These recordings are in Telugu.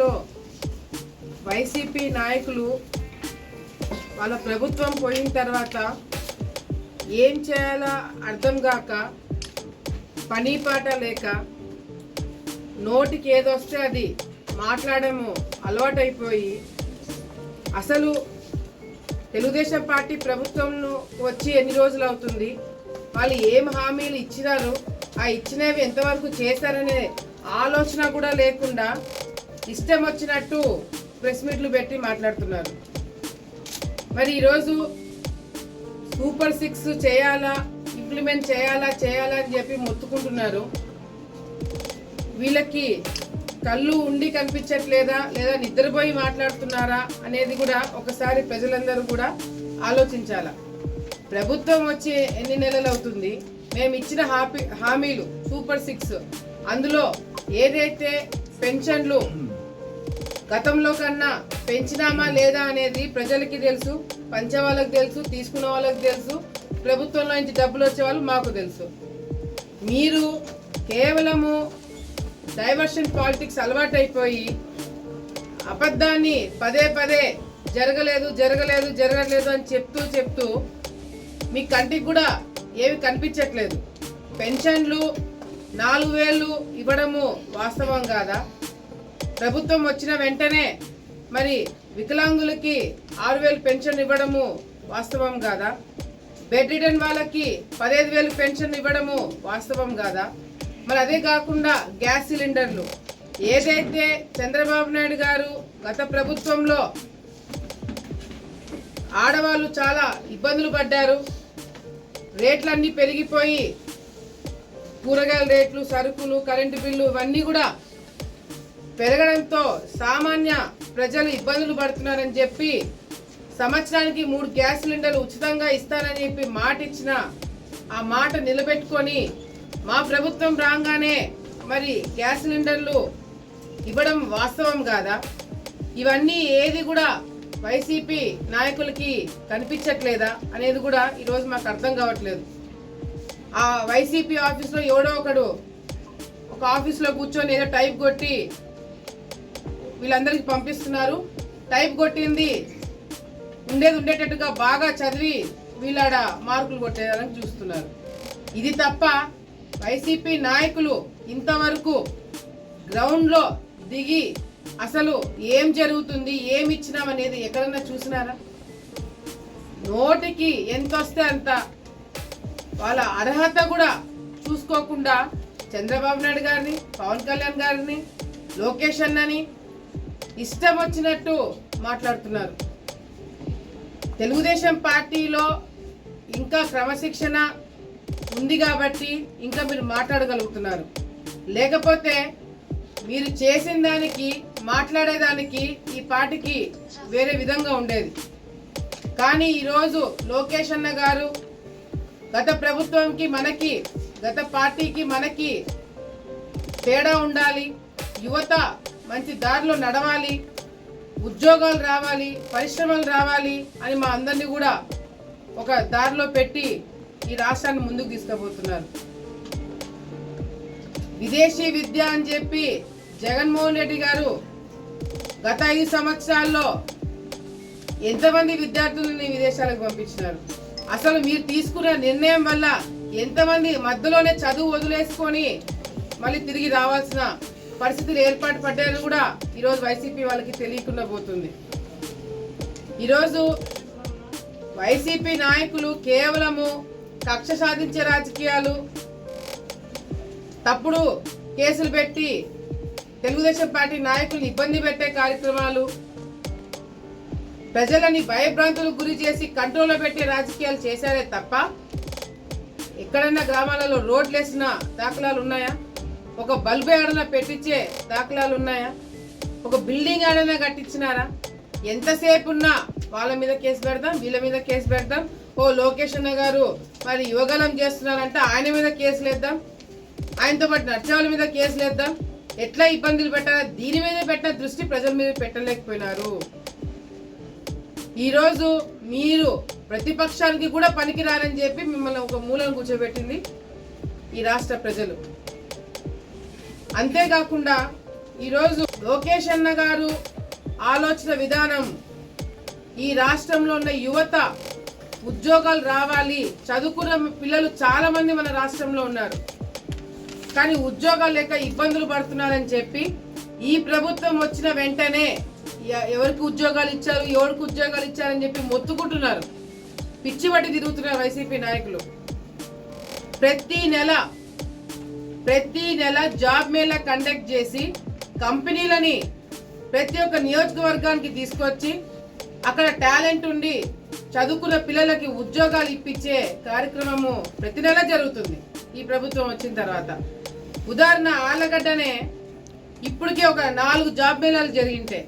రాష్ట్రంలో వైసీపీ నాయకులు వాళ్ళ ప్రభుత్వం పోయిన తర్వాత ఏం చేయాలో అర్థం కాక పని పాట లేక నోటికి ఏదొస్తే అది మాట్లాడము అలవాటైపోయి అసలు తెలుగుదేశం పార్టీ ప్రభుత్వంలో వచ్చి ఎన్ని రోజులు అవుతుంది? వాళ్ళు ఏం హామీలు ఇచ్చినారు? ఆ ఇచ్చినవి ఎంతవరకు చేశారనే ఆలోచన కూడా లేకుండా ఇష్టం వచ్చినట్టు ప్రెస్ మీట్లు పెట్టి మాట్లాడుతున్నారు. మరి ఈరోజు సూపర్ సిక్స్ చేయాలా ఇంప్లిమెంట్ చేయాలా చేయాలా అని చెప్పి మొత్తుకుంటున్నారు. వీళ్ళకి కళ్ళు ఉండి కనిపించట్లేదా లేదా నిద్రపోయి మాట్లాడుతున్నారా అనేది కూడా ఒకసారి ప్రజలందరూ కూడా ఆలోచించాలా. ప్రభుత్వం వచ్చి ఎన్ని నెలలు అవుతుంది మేము ఇచ్చిన హామీ హామీలు సూపర్ సిక్స్ అందులో ఏదైతే పెన్షన్లు గతంలో కన్నా పెంచినామా లేదా అనేది ప్రజలకి తెలుసు పంచే వాళ్ళకి తెలుసు తీసుకున్న వాళ్ళకి తెలుసు ప్రభుత్వంలో నుంచి డబ్బులు వచ్చే వాళ్ళు మాకు తెలుసు. మీరు కేవలము డైవర్షన్ పాలిటిక్స్ అలవాటైపోయి అబద్ధాన్ని పదే పదే జరగలేదు జరగలేదు జరగలేదు అని చెప్తూ చెప్తూ మీ కంటికి కూడా ఏవి కనిపించట్లేదు. పెన్షన్లు నాలుగు వేలు ఇవ్వడము వాస్తవం కాదా? ప్రభుత్వం వచ్చిన వెంటనే మరి వికలాంగులకి ఆరు వేలు పెన్షన్ ఇవ్వడము వాస్తవం కాదా? బెడ్ రిటర్న్ వాళ్ళకి పదహైదు వేలు పెన్షన్ ఇవ్వడము వాస్తవం కాదా? మరి అదే కాకుండా గ్యాస్ సిలిండర్లు. ఏదైతే చంద్రబాబు నాయుడు గారు గత ప్రభుత్వంలో ఆడవాళ్ళు చాలా ఇబ్బందులు పడ్డారు. రేట్లన్నీ పెరిగిపోయి కూరగాయల రేట్లు సరుకులు కరెంటు బిల్లు ఇవన్నీ కూడా పెరగడంతో సామాన్య ప్రజలు ఇబ్బందులు పడుతున్నారని చెప్పి సంవత్సరానికి మూడు గ్యాస్ సిలిండర్లు ఉచితంగా ఇస్తానని చెప్పి మాట ఇచ్చిన ఆ మాట నిలబెట్టుకొని మా ప్రభుత్వం రాగానే మరి గ్యాస్ సిలిండర్లు ఇవ్వడం వాస్తవం కాదా? ఇవన్నీ ఏది కూడా వైసీపీ నాయకులకి కనిపించట్లేదా అనేది కూడా ఈరోజు మాకు అర్థం కావట్లేదు. ఆ వైసీపీ ఆఫీస్లో ఎవడో ఒకడు ఒక ఆఫీస్లో కూర్చొని ఏదో టైప్ కొట్టి వీళ్ళందరికీ పంపిస్తున్నారు. టైప్ కొట్టింది. ఉండేది ఉండేటట్టుగా బాగా చదివి వీళ్ళాడ మార్కులు కొట్టేదానికి చూస్తున్నారు. ఇది తప్ప వైసీపీ నాయకులు ఇంతవరకు గ్రౌండ్లో దిగి అసలు ఏం జరుగుతుంది ఏమి ఇచ్చినామనేది ఎక్కడన్నా చూసినారా? నోటికి ఎంత వస్తే అంత వాళ్ళ అర్హత కూడా చూసుకోకుండా చంద్రబాబు నాయుడు గారిని పవన్ కళ్యాణ్ గారిని లోకేష్ అన్నని ఇష్టం వచ్చినట్టు మాట్లాడుతున్నారు. తెలుగుదేశం పార్టీలో ఇంకా క్రమశిక్షణ ఉంది కాబట్టి ఇంకా మీరు మాట్లాడగలుగుతున్నారు. లేకపోతే మీరు చేసిన దానికి మాట్లాడేదానికి ఈ పార్టీకి వేరే విధంగా ఉండేది. కానీ ఈరోజు లోకేష్ అన్న గారు గత ప్రభుత్వంకి మనకి గత పార్టీకి మనకి తేడా ఉండాలి. యువత మంచి దారిలో నడవాలి ఉద్యోగాలు రావాలి పరిశ్రమలు రావాలి అని మా అందరినీ కూడా ఒక దారిలో పెట్టి ఈ రాష్ట్రాన్ని ముందుకు తీసుకుపోతున్నారు. విదేశీ విద్య అని చెప్పి జగన్మోహన్ రెడ్డి గారు గత ఐదు సంవత్సరాల్లో ఎంతమంది విద్యార్థులని విదేశాలకు పంపించినారు? అసలు మీరు తీసుకున్న నిర్ణయం వల్ల ఎంతమంది మధ్యలోనే చదువు వదిలేసుకొని మళ్ళీ తిరిగి రావాల్సిన పరిస్థితులు ఏర్పాటు పడ్డాయని కూడా ఈరోజు వైసీపీ వాళ్ళకి తెలియకుండా పోతుంది. ఈరోజు వైసీపీ నాయకులు కేవలము కక్ష సాధించే రాజకీయాలు తప్పుడు కేసులు పెట్టి తెలుగుదేశం పార్టీ నాయకులు ఇబ్బంది పెట్టే కార్యక్రమాలు ప్రజలని భయభ్రాంతులకు గురి చేసి కంట్రోల్లో పెట్టే రాజకీయాలు చేశారే తప్ప ఎక్కడన్నా గ్రామాలలో రోడ్లు వేసిన దాఖలాలు ఉన్నాయా? ఒక బల్బు ఏడైనా పెట్టించే దాఖలాలు ఉన్నాయా? ఒక బిల్డింగ్ ఏడైనా కట్టించినారా? ఎంతసేపు ఉన్నా వాళ్ళ మీద కేసు పెడదాం వీళ్ళ మీద కేసు పెడదాం. ఓ లోకేష్ అన్న గారు మరి యువగలం చేస్తున్నారంటే ఆయన మీద కేసులు వేద్దాం. ఆయనతో పాటు నడిచేవాళ్ళ మీద కేసులు వేద్దాం. ఎట్లా ఇబ్బందులు పెట్టాలా? దీని మీద పెట్టిన దృష్టి ప్రజల మీద పెట్టలేకపోయినారు. ఈరోజు మీరు ప్రతిపక్షానికి కూడా పనికిరారని చెప్పి మిమ్మల్ని ఒక మూలను కూర్చోబెట్టింది ఈ రాష్ట్ర ప్రజలు. అంతేకాకుండా ఈరోజు లోకేష్ అన్న గారు ఆలోచన విధానం ఈ రాష్ట్రంలో ఉన్న యువత ఉద్యోగాలు రావాలి చదువుకున్న పిల్లలు చాలామంది మన రాష్ట్రంలో ఉన్నారు. కానీ ఉద్యోగాలు లేక ఇబ్బందులు పడుతున్నారని చెప్పి ఈ ప్రభుత్వం వచ్చిన వెంటనే ఎవరికి ఉద్యోగాలు ఇచ్చారు ఎవరికి ఉద్యోగాలు ఇచ్చారని చెప్పి మొత్తుకుంటున్నారు. పిచ్చి పట్టి తిరుగుతున్నారు వైసీపీ నాయకులు. ప్రతి నెల ప్రతి నెల జాబ్ మేళా కండక్ట్ చేసి కంపెనీలని ప్రతి ఒక్క నియోజకవర్గానికి తీసుకొచ్చి అక్కడ టాలెంట్ ఉండి చదువుకున్న పిల్లలకి ఉద్యోగాలు ఇప్పించే కార్యక్రమము ప్రతి నెల జరుగుతుంది ఈ ప్రభుత్వం వచ్చిన తర్వాత. ఉదాహరణ ఆలగడ్డనే ఇప్పటికే ఒక నాలుగు జాబ్ మేళాలు జరిగింటే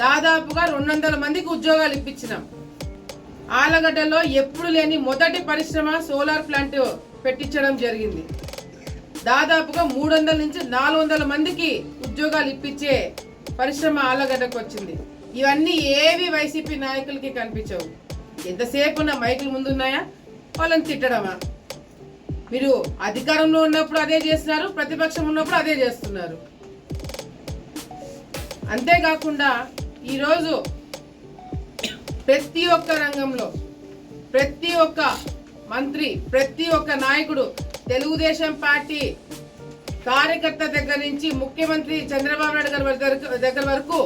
దాదాపుగా రెండు వందల మందికి ఉద్యోగాలు ఇప్పించినాం. ఆలగడ్డలో ఎప్పుడు లేని మొదటి పరిశ్రమ సోలార్ ప్లాంట్ పెట్టించడం జరిగింది. దాదాపుగా మూడు వందల నుంచి నాలుగు వందల మందికి ఉద్యోగాలు ఇప్పించే పరిశ్రమ ఆలగడ్డకు వచ్చింది. ఇవన్నీ ఏవి వైసీపీ నాయకులకి కనిపించవు. ఎంతసేపు ఉన్న మైకులు ముందున్నాయా? వాళ్ళని తిట్టడమా? మీరు అధికారంలో ఉన్నప్పుడు అదే చేస్తున్నారు ప్రతిపక్షం ఉన్నప్పుడు అదే చేస్తున్నారు. అంతేకాకుండా ఈరోజు ప్రతి ఒక్క రంగంలో ప్రతి ఒక్క మంత్రి ప్రతి ఒక్క నాయకుడు తెలుగుదేశం పార్టీ కార్యకర్త దగ్గర నుంచి ముఖ్యమంత్రి చంద్రబాబు నాయుడు గారి దగ్గర వరకు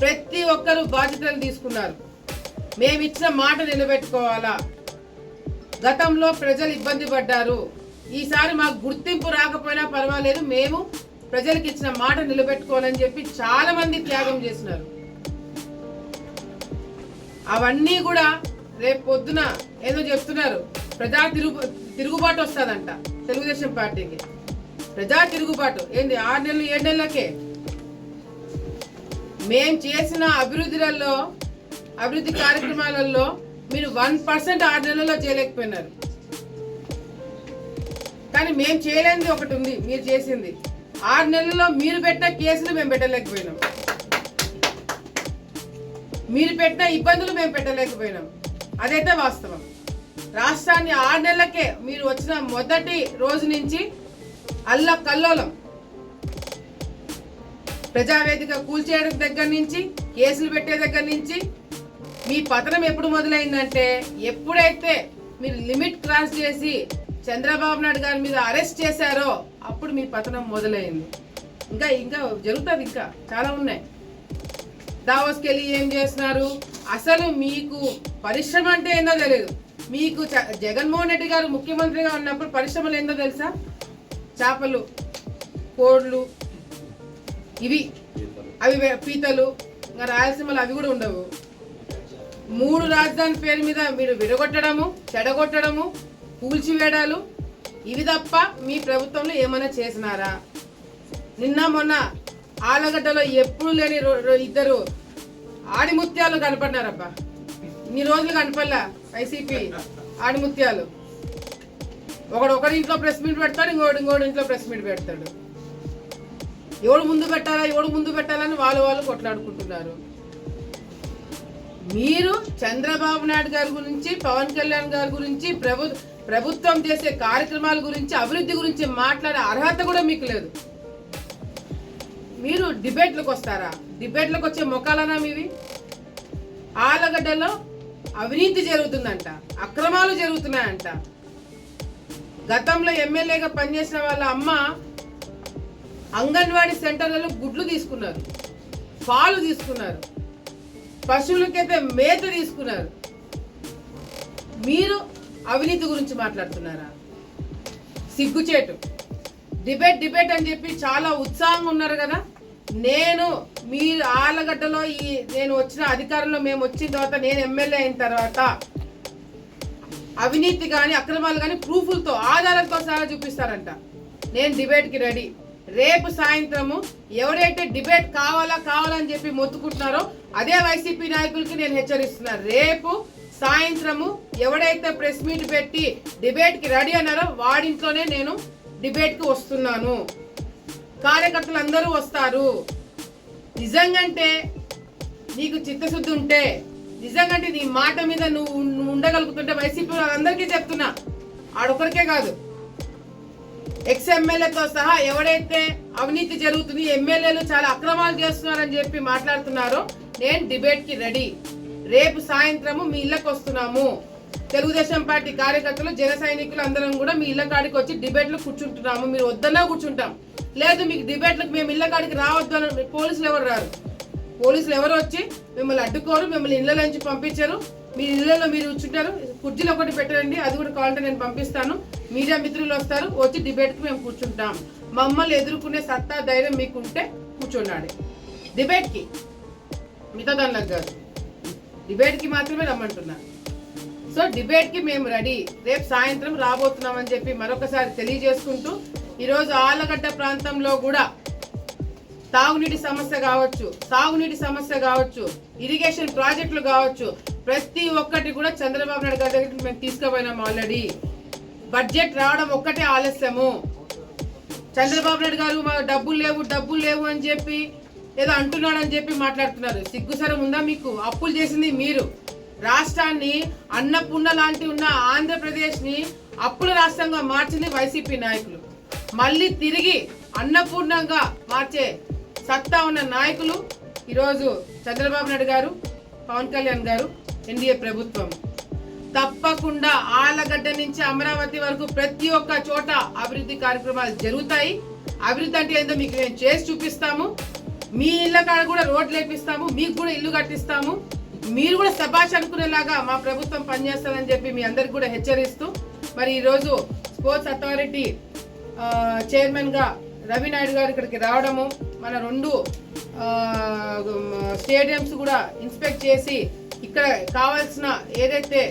ప్రతి ఒక్కరు బాధ్యతలు తీసుకున్నారు. మేము ఇచ్చిన మాట నిలబెట్టుకోవాలా? గతంలో ప్రజలు ఇబ్బంది పడ్డారు. ఈసారి మాకు గుర్తింపు రాకపోయినా పర్వాలేదు. మేము ప్రజలకు ఇచ్చిన మాట నిలబెట్టుకోవాలని చెప్పి చాలా మంది త్యాగం చేసినారు. అవన్నీ కూడా రేపు పొద్దున ఏదో చెప్తున్నారు. ప్రజా తిరుపతి తిరుగుబాటు వస్తుందంట తెలుగుదేశం పార్టీకి. ప్రజా తిరుగుబాటు. ఏంది ఆరు నెలలు ఏడు నెలలకే? మేం చేసిన అభివృద్ధిలలో అభివృద్ధి కార్యక్రమాలలో మీరు వన్ పర్సెంట్ ఆరు నెలల్లో చేయలేకపోయినారు. కానీ మేము చేయలేనిది ఒకటి ఉంది మీరు చేసింది. ఆరు నెలల్లో మీరు పెట్టిన కేసులు మేము పెట్టలేకపోయినాం. మీరు పెట్టిన ఇబ్బందులు మేము పెట్టలేకపోయినాం. అదైతే వాస్తవం. రాష్ట్రాన్ని ఆరు నెలలకే మీరు వచ్చిన మొదటి రోజు నుంచి అల్ల కల్లోలం. ప్రజావేదిక కూల్చేయడం దగ్గర నుంచి కేసులు పెట్టే దగ్గర నుంచి మీ పతనం ఎప్పుడు మొదలైందంటే ఎప్పుడైతే మీరు లిమిట్ క్రాస్ చేసి చంద్రబాబు నాయుడు గారి మీద అరెస్ట్ చేశారో అప్పుడు మీ పతనం మొదలైంది. ఇంకా ఇంకా జరుగుతుంది ఇంకా చాలా ఉన్నాయి. దావోస్కి వెళ్ళి ఏం చేస్తున్నారు? అసలు మీకు పరిశ్రమ అంటే ఏందో తెలియదు మీకు జగన్మోహన్ రెడ్డి గారు ముఖ్యమంత్రిగా ఉన్నప్పుడు పరిశ్రమలు ఏందో తెలుసా? చేపలు కోళ్ళు ఇవి. అవి పీతలు ఇంకా రాయలసీమలో అవి కూడా ఉండవు. మూడు రాజధాని పేరు మీద మీరు విడగొట్టడము చెడగొట్టడము కూల్చివేయడాలు ఇవి తప్ప మీ ప్రభుత్వంలో ఏమైనా చేసినారా? నిన్న మొన్న ఆలగడ్డలో ఎప్పుడు లేని రో- రో- ఇద్దరు ఆడిముత్యాలు కనపడినారబ్బా. ఇన్ని రోజులు కనపడలా. వైసీపీ ఆడిముత్యాలు ఒకడు ఒకడి ఇంట్లో ప్రెస్ మీట్ పెడతాడు ఇంకోటి ఇంకోటి ఇంట్లో ప్రెస్ మీట్ పెడతాడు. ఎవడు ముందు పెట్టాలా ఎవడు ముందు పెట్టాలని వాళ్ళు వాళ్ళు కొట్లాడుకుంటున్నారు. మీరు చంద్రబాబు నాయుడు గారి గురించి పవన్ కళ్యాణ్ గారి గురించి ప్రభు ప్రభుత్వం చేసే కార్యక్రమాల గురించి అభివృద్ధి గురించి మాట్లాడే అర్హత కూడా మీకు లేదు. మీరు డిబేట్లకు వస్తారా? డిబేట్లకు వచ్చే మొక్కలనా మీవి? ఆలగడ్డలో అవినీతి జరుగుతుందంట అక్రమాలు జరుగుతున్నాయంట. గతంలో ఎమ్మెల్యేగా పనిచేసిన వాళ్ళ అమ్మ అంగన్వాడీ సెంటర్లలో గుడ్లు తీసుకున్నారు పాలు తీసుకున్నారు పశువులకైతే మేత తీసుకున్నారు. మీరు అవినీతి గురించి మాట్లాడుతున్నారా? సిగ్గుచేటు. డిబేట్ డిబేట్ అని చెప్పి చాలా ఉత్సాహంగా ఉన్నారు కదా. నేను మీరు ఆలగడ్డలో ఈ నేను వచ్చిన అధికారంలో మేము వచ్చిన తర్వాత నేను ఎమ్మెల్యే అయిన తర్వాత అవినీతి కానీ అక్రమాలు కానీ ప్రూఫ్లతో ఆధారంతో సహా చూపిస్తారంట. నేను డిబేట్కి రెడీ. రేపు సాయంత్రము ఎవరైతే డిబేట్ కావాలా కావాలని చెప్పి మొత్తుకుంటున్నారో అదే వైసీపీ నాయకులకి నేను హెచ్చరిస్తున్నా. రేపు సాయంత్రము ఎవడైతే ప్రెస్ మీట్ పెట్టి డిబేట్కి రెడీ అన్నారో వాడింట్లోనే నేను డిబేట్కి వస్తున్నాను. కార్యకర్తలు అందరూ వస్తారు. నిజంగంటే నీకు చిత్తశుద్ధి ఉంటే నిజంగంటే నీ మాట మీద నువ్వు ఉండగలుగుతుంటే వైసీపీ అందరికీ చెప్తున్నా. ఆడొక్కరికే కాదు. ఎక్స్ ఎమ్మెల్యేతో సహా ఎవడైతే అవినీతి జరుగుతుంది ఎమ్మెల్యేలు చాలా అక్రమాలు చేస్తున్నారని చెప్పి మాట్లాడుతున్నారో నేను డిబేట్కి రెడీ. రేపు సాయంత్రము మీ ఇళ్ళకి వస్తున్నాము. తెలుగుదేశం పార్టీ కార్యకర్తలు జన సైనికులు అందరం కూడా మీ ఇళ్ళ కాడికి వచ్చి డిబేట్లు కూర్చుంటున్నాము. మీరు వద్దన్నా కూర్చుంటాం. లేదు మీకు డిబేట్లకు మేము ఇళ్ళ కాడికి రావద్దు అని పోలీసులు ఎవరు రారు? పోలీసులు ఎవరు వచ్చి మిమ్మల్ని అడ్డుకోరు మిమ్మల్ని ఇళ్ళ నుంచి పంపించరు. మీ ఇళ్ళలో మీరు కూర్చుంటారు కుర్చీలు ఒకటి పెట్టండి అది కూడా కావాలంటే నేను పంపిస్తాను. మీడియా మిత్రులు వస్తారు వచ్చి డిబేట్కి మేము కూర్చుంటాం. మమ్మల్ని ఎదుర్కొనే సత్తా ధైర్యం మీకు ఉంటే కూర్చోండి డిబేట్కి మిగతా దానిలకు కాదు. డిబేట్కి మాత్రమే రమ్మంటున్నా. సో డిబేట్కి మేము రెడీ. రేపు సాయంత్రం రాబోతున్నామని చెప్పి మరొకసారి తెలియజేసుకుంటూ ఈరోజు ఆలగడ్డ ప్రాంతంలో కూడా తాగునీటి సమస్య కావచ్చు సాగునీటి సమస్య కావచ్చు ఇరిగేషన్ ప్రాజెక్టులు కావచ్చు ప్రతి ఒక్కటి కూడా చంద్రబాబు నాయుడు గారి దగ్గర మేము తీసుకుపోయినాం ఆల్రెడీ బడ్జెట్ రావడం ఒక్కటే ఆలస్యము. చంద్రబాబు నాయుడు గారు మా డబ్బులు లేవు డబ్బులు లేవు అని చెప్పి ఏదో అంటున్నాడని చెప్పి మాట్లాడుతున్నారు. సిగ్గుసరం ఉందా మీకు? అప్పులు చేసింది మీరు. రాష్ట్రాన్ని అన్నపూర్ణ లాంటి ఉన్న ఆంధ్రప్రదేశ్ని అప్పుల రాష్ట్రంగా మార్చింది వైసీపీ నాయకులు. మళ్ళీ తిరిగి అన్నపూర్ణంగా మార్చే సత్తా ఉన్న నాయకులు ఈరోజు చంద్రబాబు నాయుడు గారు పవన్ కళ్యాణ్ గారు ఎన్డీఏ ప్రభుత్వం. తప్పకుండా ఆలగడ్డ నుంచి అమరావతి వరకు ప్రతి ఒక్క చోట అభివృద్ధి కార్యక్రమాలు జరుగుతాయి. అభివృద్ధి అంటే ఏందో మీకు మేము చేసి చూపిస్తాము. మీ ఇళ్ళ కాడ కూడా రోడ్లు వేపిస్తాము మీకు కూడా ఇల్లు కట్టిస్తాము. మీరు కూడా సభాష్ అనుకునేలాగా మా ప్రభుత్వం పనిచేస్తుందని చెప్పి మీ అందరికి కూడా హెచ్చరిస్తూ మరి ఈరోజు స్పోర్ట్స్ అథారిటీ ఆ, చైర్మన్గా రవి నాయుడు గారు ఇక్కడికి రావడము మన రెండు ఆ, స్టేడియంస్ కూడా ఇన్స్పెక్ట్ చేసి ఇక్కడ కావాల్సిన ఏదైతే